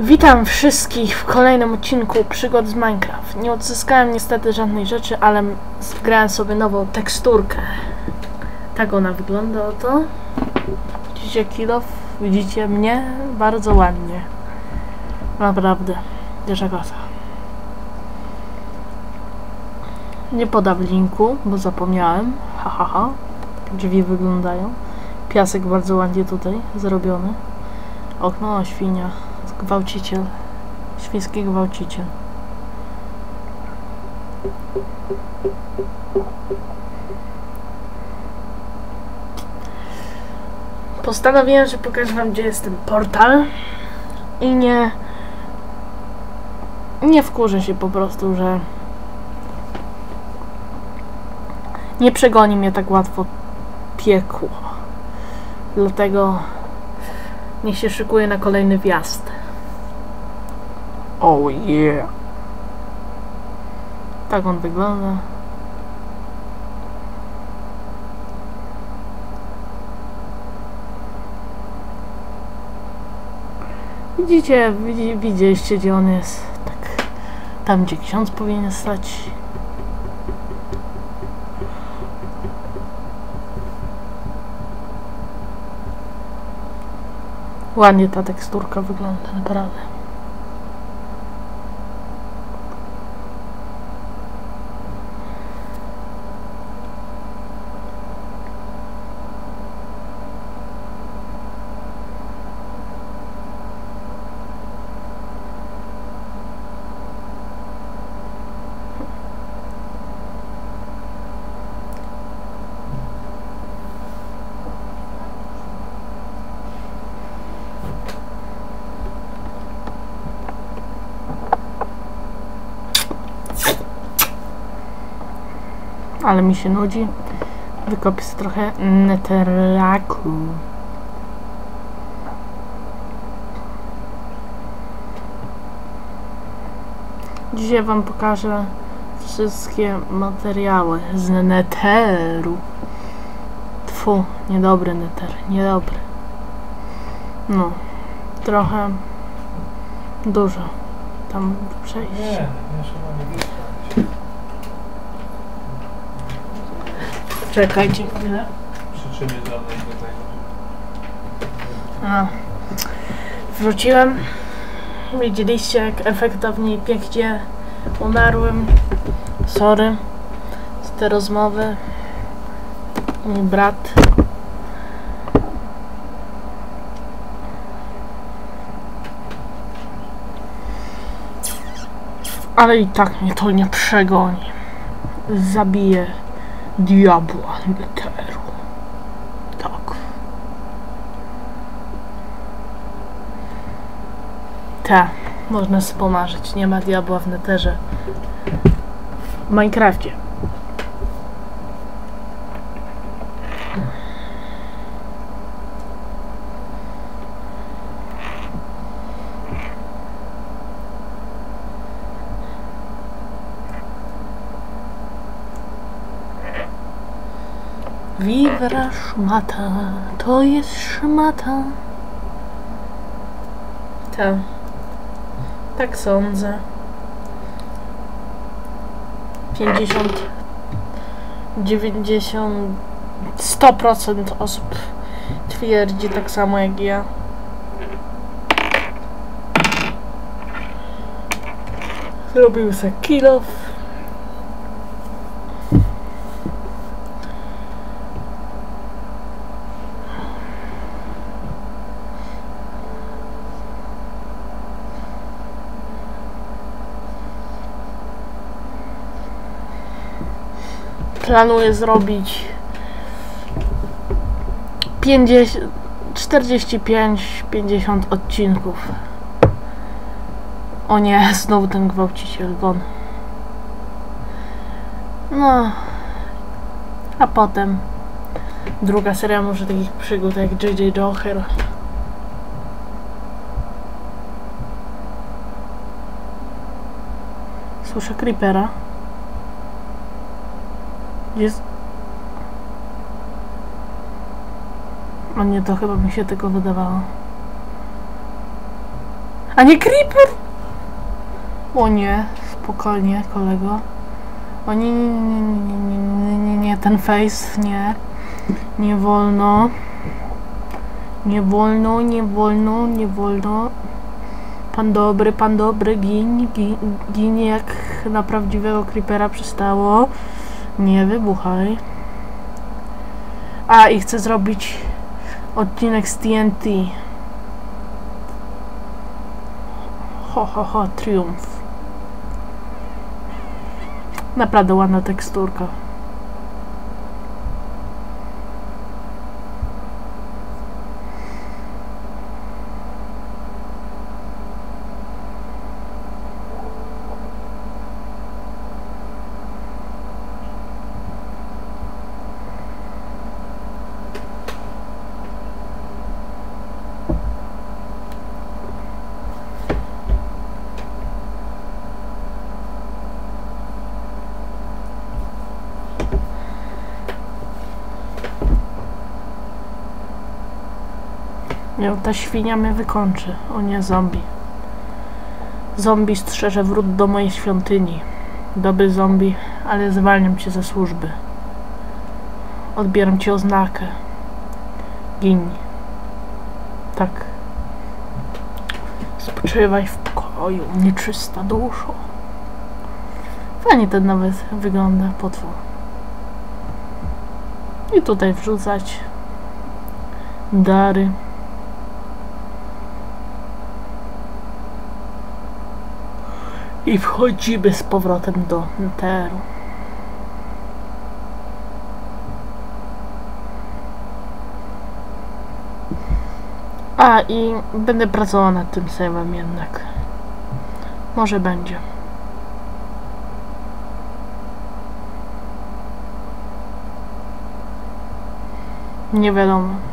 Witam wszystkich w kolejnym odcinku przygód z Minecraft. Nie odzyskałem niestety żadnej rzeczy, ale m- zgrałem sobie nową teksturkę. Tak ona wygląda oto. Widzicie kilof? Widzicie mnie? Bardzo ładnie. Naprawdę. Klasa. Nie podam linku, bo zapomniałem. Ha, ha, ha. Drzwi wyglądają. Piasek bardzo ładnie tutaj zrobiony. Okno, świnia. Gwałciciel. Świński gwałciciel. Postanowiłem, że pokażę wam, gdzie jest ten portal. I nie... Nie wkurzę się po prostu, że... Nie przegoni mnie tak łatwo piekło. Dlatego niech się szykuje na kolejny wjazd. Oh yeah. Tak on wygląda. Widzicie, widzi, widzieliście gdzie on jest. Tak. Tam gdzie ksiądz powinien stać. Ładnie ta teksturka wygląda, naprawdę. Ale mi się nudzi. Wykopię trochę netherraku. Dzisiaj wam pokażę wszystkie materiały z netheru. Tfu, niedobry nether, niedobry. No, trochę dużo tam przejść. Nie, nie trzeba nie wyspać. Czekajcie chwilę. Przyczyny do tego. A, wróciłem. Widzieliście, jak efektownie i pięknie umarłem. Sorry z te rozmowy. Mój brat. Ale i tak mnie to nie przegoni. Zabiję diabła Netheru. Tak. Ta, można sobie pomarzyć. Nie ma diabła w neterze. W Minecrafcie. Vibra szmata, to jest szmata. Tak. Tak sądzę. 50 90 100% osób twierdzi tak samo jak ja. Zrobił se kill planuję zrobić 50, 45-50 odcinków. O nie, znowu ten gwałciciel won. No, a potem druga seria może takich przygód jak JJ Joker. Słyszę creepera. Jest. O nie, to chyba mi się tylko wydawało. A nie creeper! O nie, spokojnie, kolego. O nie, nie, nie, nie, nie, nie, nie, nie, ten face, nie. Nie wolno. Nie wolno, nie wolno, nie wolno. Pan dobry, pan dobry, gin, gin, gin jak na prawdziwego creepera przystało. Nie wybuchaj. A, i chcę zrobić odcinek z TNT. Ho, ho, ho, triumf. Naprawdę ładna teksturka. Nie, ta świnia mnie wykończy. O nie, zombie. Zombie strzeże wrót do mojej świątyni. Dobry zombie, ale zwalniam cię ze służby. Odbieram ci oznakę. Gin. Tak. Spoczywaj w pokoju, nieczysta duszo. Fajnie ten nawet wygląda potwór. I tutaj wrzucać dary. I wchodzimy z powrotem do Netheru. A i będę pracował nad tym save'em jednak. Może będzie. Nie wiadomo.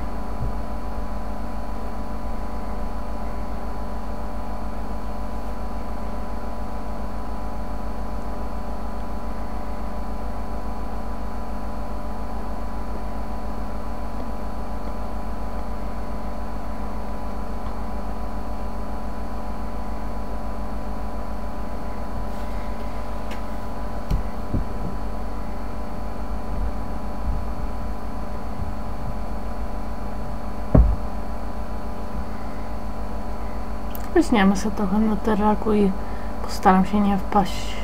Weźmiemy sobie trochę na teraku i postaram się nie wpaść,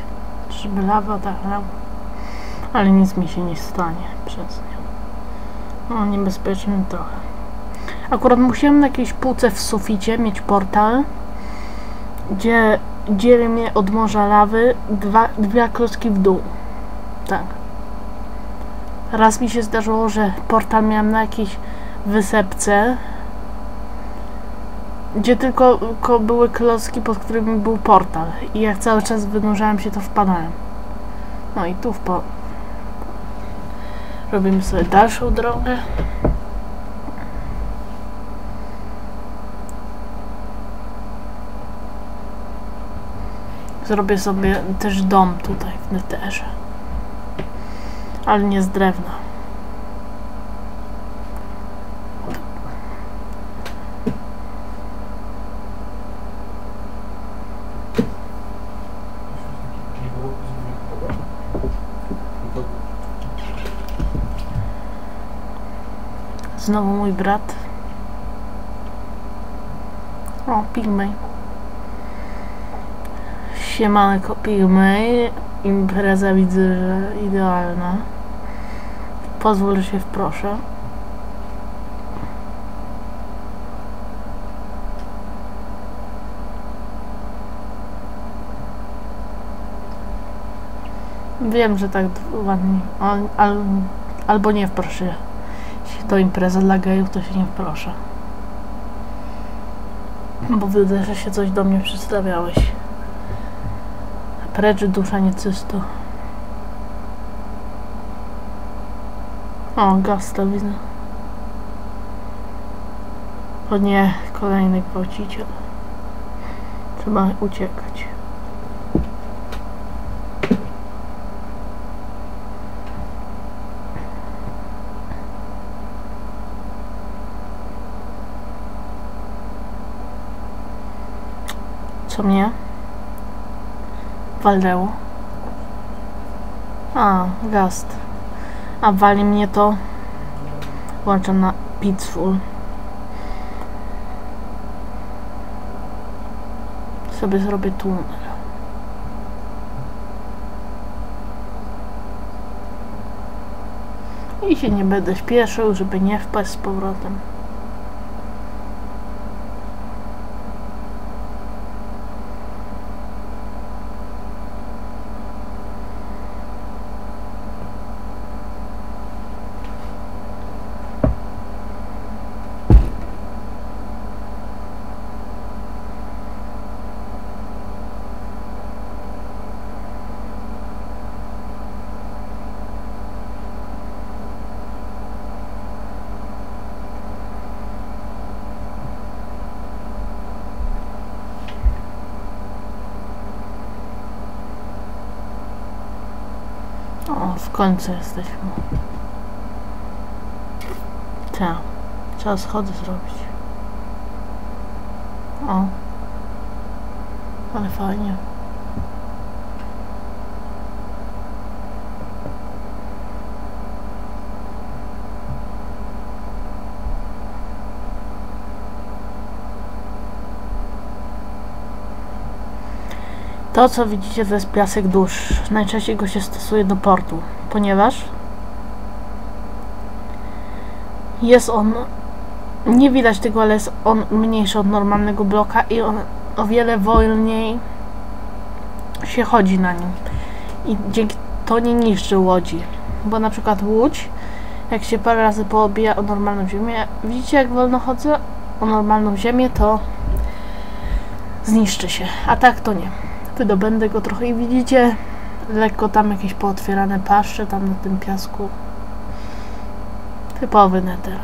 żeby lawa tak. Ale nic mi się nie stanie przez nią. No, niebezpieczny trochę. Akurat musiałem na jakiejś półce w suficie mieć portal, gdzie dzieli mnie od morza lawy dwa, dwie klocki w dół. Tak. Raz mi się zdarzyło, że portal miałem na jakiejś wysepce, gdzie tylko, tylko były klocki, pod którymi był portal. I jak cały czas wynurzałem się, to wpadałem. No i tu w po... Robimy sobie dalszą drogę. Zrobię sobie też dom tutaj w Netherze. Ale nie z drewna. Nie było nikogo? Nikogo. Znowu mój brat. O, Pigmej. Siemanko Pigmej. Impreza widzę, że idealna. Pozwól, że się wproszę. Wiem, że tak ładnie. Al, al, albo nie wproszę. To impreza dla gejów, to się nie wproszę. Bo widzę, że się coś do mnie przedstawiałeś. Precz dusza nieczysto. O, gasta widzę. O nie, kolejny gwałciciel. Trzeba uciekać. Co mnie? Walnęło. A, gast. A wali mnie to. Włączam na peaceful. Sobie zrobię tunel. I się nie będę śpieszył, żeby nie wpaść z powrotem. O, w końcu jesteśmy. Tak. Trzeba schody zrobić. O. Ale fajnie. To, co widzicie, to jest piasek dusz. Najczęściej go się stosuje do portu, ponieważ jest on, nie widać tego, ale jest on mniejszy od normalnego bloka i on o wiele wolniej się chodzi na nim. I dzięki to nie niszczy łodzi. Bo na przykład łódź, jak się parę razy poobija o normalną ziemię, widzicie jak wolno chodzę o normalną ziemię, to zniszczy się, a tak to nie wydobędę go trochę i widzicie lekko tam jakieś pootwierane paszcze tam na tym piasku. Typowy nether.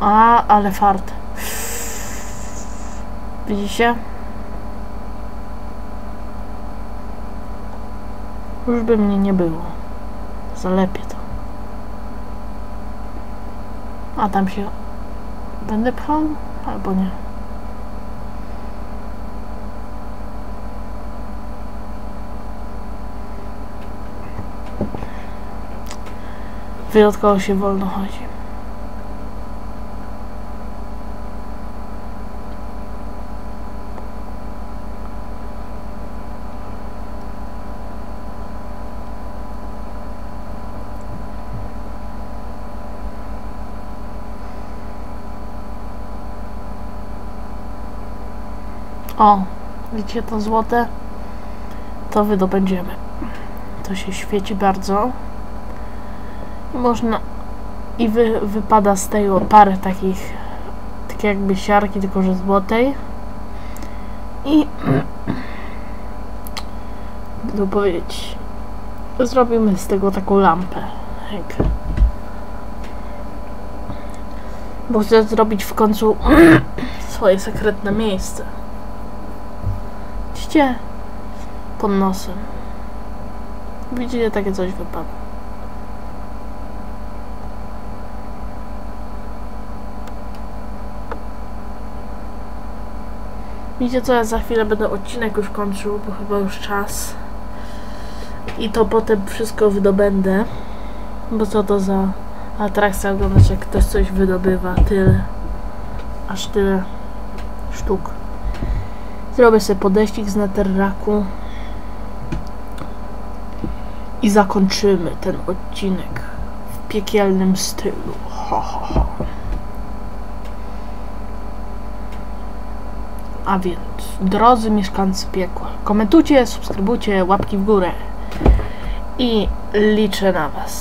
A, ale fart. Widzicie? już by mnie nie było. Zalepię to. A tam się będę pchał? albo nie wyjątkowo się wolno chodzi. O, widzicie to złote? To wydobędziemy. To się świeci bardzo można i wy, wypada z tego parę takich tak jakby siarki, tylko że złotej. I będę powiedzieć? Zrobimy z tego taką lampę. Bo chcę zrobić w końcu swoje sekretne miejsce. Widzicie? Pod nosem. Widzicie takie coś wypada Widzicie co, ja za chwilę będę odcinek już kończył, bo chyba już czas. I to potem wszystko wydobędę. Bo co to za atrakcja oglądać, jak ktoś coś wydobywa. Tyle. Aż tyle sztuk. Zrobię sobie podejścik z netherraku. I zakończymy ten odcinek w piekielnym stylu. Ho, ho, ho. A więc, drodzy mieszkańcy piekła, komentujcie, subskrybujcie, łapki w górę i liczę na Was.